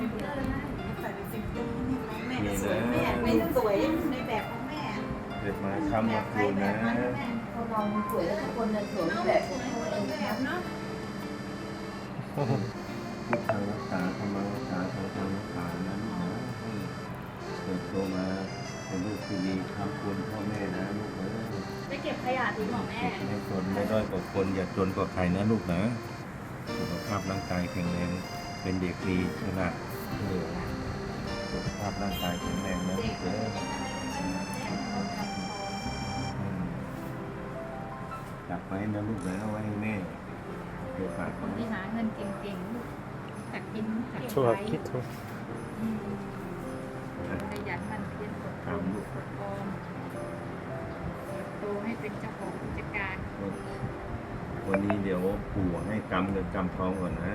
นี่นะแม่ไม่สวยในแบบของแม่เด็ดมาคำมาคูณนะคนเราสวยแล้วทุกคนสวยในแบบของตัวเองเนาะพุทธังรักษาธรรมัรักษาทางฆังรักษานั้นนะให้เติบโตมาเป็นลูกที่ดีทำคุณพ่อแม่นะลูกเอ้ยจะเก็บขยะทิ้งหรอแม่ไม่จนไม่ด้อยกว่าคนอย่าจนกว่าใครนะลูกนะสุขภาพร่างกายแข็งแรงเป็นเด็กดีขนาด สุขภาพร่างกายแข็งแรงนะลูกเอ้ยอืมจับไว้นะลูกนะเอาไว้ให้แม่เดี๋ยวฝากคนที่หาเงินเก่งๆจากกินจากทั่วใช้คิดทั่วขยันมันเพียรกดออมกดออมเติบโตให้เป็นเจ้าของกิจการ วันนี้เดี๋ยวปู่ให้กำเงินกำทองก่อนนะ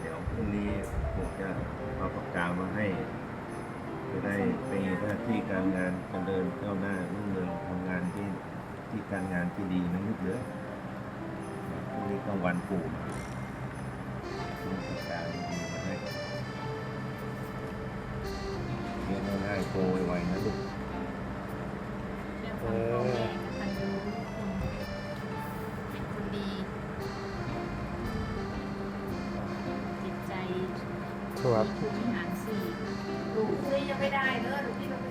เดี๋ยวพรุ่งนี้ผม จะเอาปากกามาให้ จะได้เป็นหน้าที่การงานเจริญก้าวหน้ารุ่งเรืองทำงานที่ที่การงานที่ดีนะลูกเด้อพรุ่งนี้ก็วันปู่มีปากกาดีๆมาให้เรียนง่ายๆโกย ครับ ลูกซื้อยังไม่ได้เด้อลูกที่